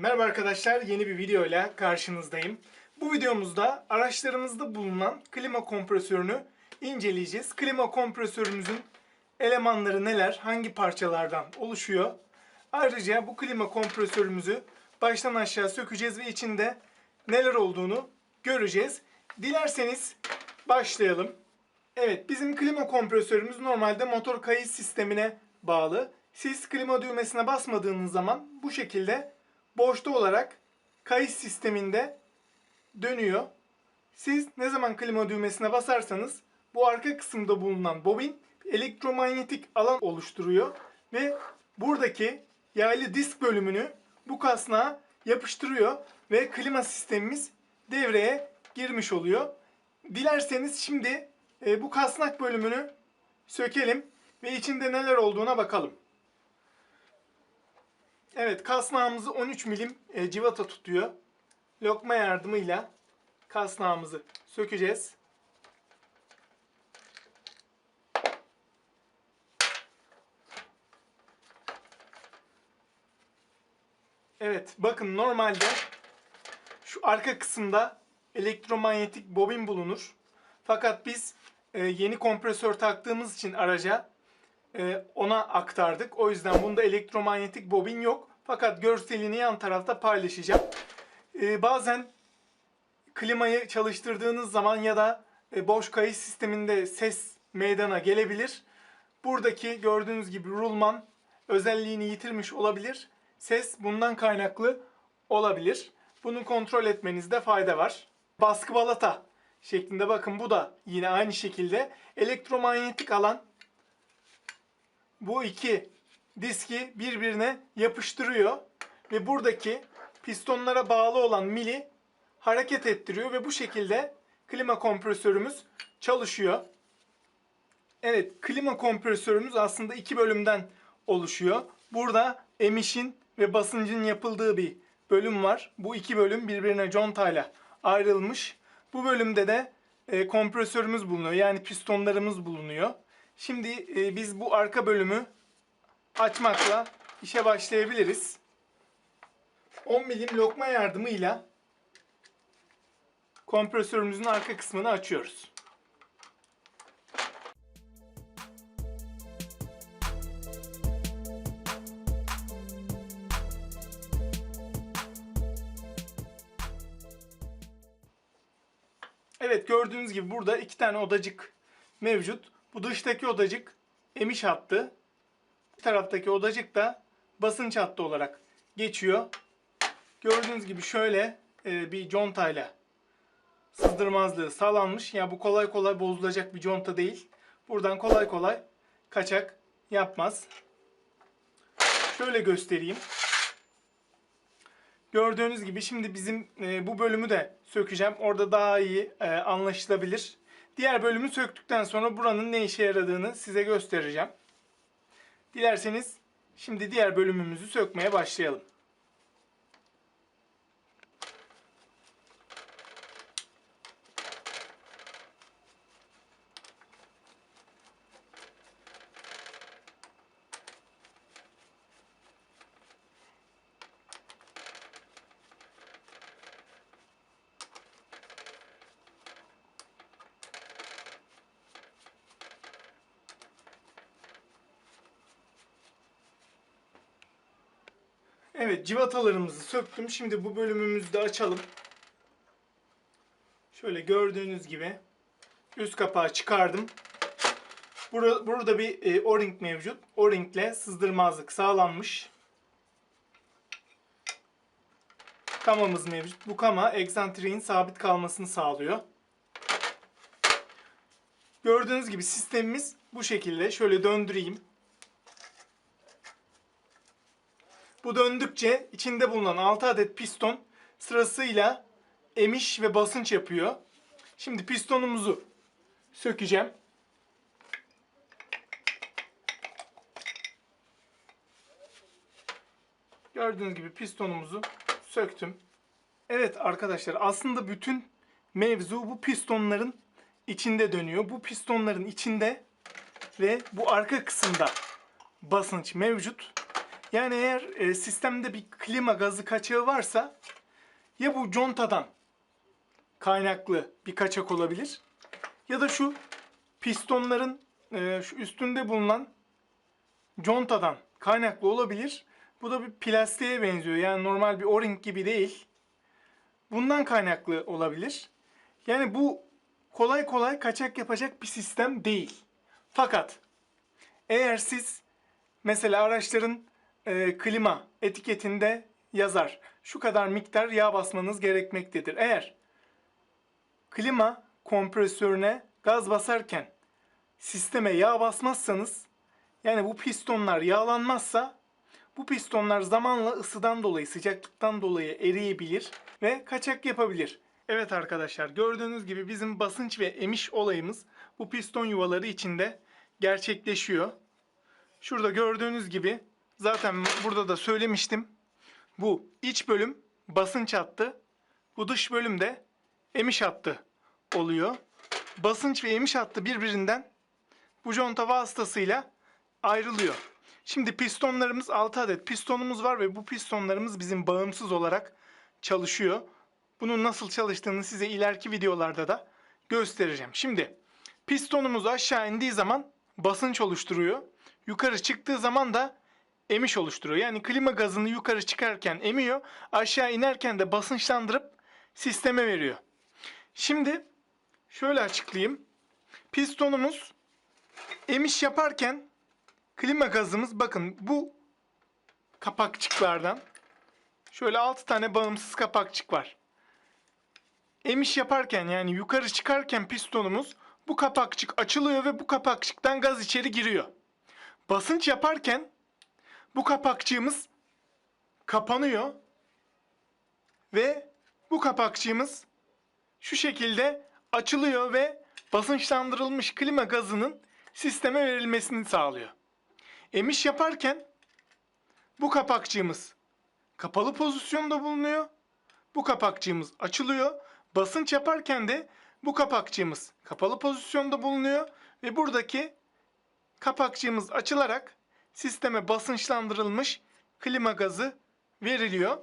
Merhaba arkadaşlar, yeni bir video ile karşınızdayım. Bu videomuzda araçlarımızda bulunan klima kompresörünü inceleyeceğiz. Klima kompresörümüzün elemanları neler, hangi parçalardan oluşuyor? Ayrıca bu klima kompresörümüzü baştan aşağı sökeceğiz ve içinde neler olduğunu göreceğiz. Dilerseniz başlayalım. Evet, bizim klima kompresörümüz normalde motor kayış sistemine bağlı. Siz klima düğmesine basmadığınız zaman bu şekilde boşta olarak kayış sisteminde dönüyor. Siz ne zaman klima düğmesine basarsanız bu arka kısımda bulunan bobin elektromanyetik alan oluşturuyor ve buradaki yaylı disk bölümünü bu kasnağa yapıştırıyor ve klima sistemimiz devreye girmiş oluyor. Dilerseniz şimdi e, bu kasnak bölümünü sökelim ve içinde neler olduğuna bakalım. Evet kasnağımızı 13 milim e, civata tutuyor. Lokma yardımıyla kasnağımızı sökeceğiz. Evet bakın normalde şu arka kısımda elektromanyetik bobin bulunur. Fakat biz e, yeni kompresör taktığımız için araca e, ona aktardık. O yüzden bunda elektromanyetik bobin yok. Fakat görselini yan tarafta paylaşacağım. E, bazen klimayı çalıştırdığınız zaman ya da e, boş kayış sisteminde ses meydana gelebilir. Buradaki gördüğünüz gibi rulman özelliğini yitirmiş olabilir. Ses bundan kaynaklı olabilir. Bunu kontrol etmenizde fayda var. Baskı balata şeklinde bakın bu da yine aynı şekilde elektromanyetik alan bu iki diski birbirine yapıştırıyor ve buradaki pistonlara bağlı olan mili hareket ettiriyor ve bu şekilde klima kompresörümüz çalışıyor. Evet, klima kompresörümüz aslında iki bölümden oluşuyor. Burada emişin ve basıncın yapıldığı bir bölüm var. Bu iki bölüm birbirine contayla ayrılmış. Bu bölümde de e, kompresörümüz bulunuyor. Yani pistonlarımız bulunuyor. Şimdi e, biz bu arka bölümü açmakla işe başlayabiliriz. 10 milim lokma yardımıyla kompresörümüzün arka kısmını açıyoruz. Evet gördüğünüz gibi burada iki tane odacık mevcut. Bu dıştaki odacık emiş hattı. Bu taraftaki odacık da basınç hattı olarak geçiyor. Gördüğünüz gibi şöyle e, bir contayla sızdırmazlığı sağlanmış. Ya yani bu kolay kolay bozulacak bir conta değil. Buradan kolay kolay kaçak yapmaz. Şöyle göstereyim. Gördüğünüz gibi şimdi bizim e, bu bölümü de sökeceğim. Orada daha iyi e, anlaşılabilir. Diğer bölümü söktükten sonra buranın ne işe yaradığını size göstereceğim. Dilerseniz şimdi diğer bölümümüzü sökmeye başlayalım. Evet civatalarımızı söktüm. Şimdi bu bölümümüzü de açalım. Şöyle gördüğünüz gibi üst kapağı çıkardım. Burada, burada bir e, O-ring mevcut. O-ring ile sızdırmazlık sağlanmış. Kamamız mevcut. Bu kama egzantriğin sabit kalmasını sağlıyor. Gördüğünüz gibi sistemimiz bu şekilde. Şöyle döndüreyim. Bu döndükçe içinde bulunan 6 adet piston sırasıyla emiş ve basınç yapıyor. Şimdi pistonumuzu sökeceğim. Gördüğünüz gibi pistonumuzu söktüm. Evet arkadaşlar aslında bütün mevzu bu pistonların içinde dönüyor. Bu pistonların içinde ve bu arka kısımda basınç mevcut. Yani eğer e, sistemde bir klima gazı kaçağı varsa ya bu contadan kaynaklı bir kaçak olabilir ya da şu pistonların e, şu üstünde bulunan contadan kaynaklı olabilir. Bu da bir plastiğe benziyor. Yani normal bir o-ring gibi değil. Bundan kaynaklı olabilir. Yani bu kolay kolay kaçak yapacak bir sistem değil. Fakat eğer siz mesela araçların e, klima etiketinde yazar şu kadar miktar yağ basmanız gerekmektedir. Eğer klima kompresörüne gaz basarken sisteme yağ basmazsanız yani bu pistonlar yağlanmazsa bu pistonlar zamanla ısıdan dolayı, sıcaklıktan dolayı eriyebilir ve kaçak yapabilir. Evet arkadaşlar gördüğünüz gibi bizim basınç ve emiş olayımız bu piston yuvaları içinde gerçekleşiyor. Şurada gördüğünüz gibi zaten burada da söylemiştim. Bu iç bölüm basınç hattı, bu dış bölüm de emiş hattı oluyor. Basınç ve emiş hattı birbirinden bu conta vasıtasıyla ayrılıyor. Şimdi pistonlarımız 6 adet pistonumuz var ve bu pistonlarımız bizim bağımsız olarak çalışıyor. Bunun nasıl çalıştığını size ileriki videolarda da göstereceğim. Şimdi pistonumuz aşağı indiği zaman basınç oluşturuyor. Yukarı çıktığı zaman da emiş oluşturuyor. Yani klima gazını yukarı çıkarken emiyor, aşağı inerken de basınçlandırıp sisteme veriyor. Şimdi şöyle açıklayayım. Pistonumuz emiş yaparken klima gazımız bakın bu kapakçıklardan şöyle 6 tane bağımsız kapakçık var. Emiş yaparken yani yukarı çıkarken pistonumuz bu kapakçık açılıyor ve bu kapakçıktan gaz içeri giriyor. Basınç yaparken bu kapakçığımız kapanıyor ve bu kapakçığımız şu şekilde açılıyor ve basınçlandırılmış klima gazının sisteme verilmesini sağlıyor. Emiş yaparken bu kapakçığımız kapalı pozisyonda bulunuyor. Bu kapakçığımız açılıyor. Basınç yaparken de bu kapakçığımız kapalı pozisyonda bulunuyor ve buradaki kapakçığımız açılarak sisteme basınçlandırılmış klima gazı veriliyor.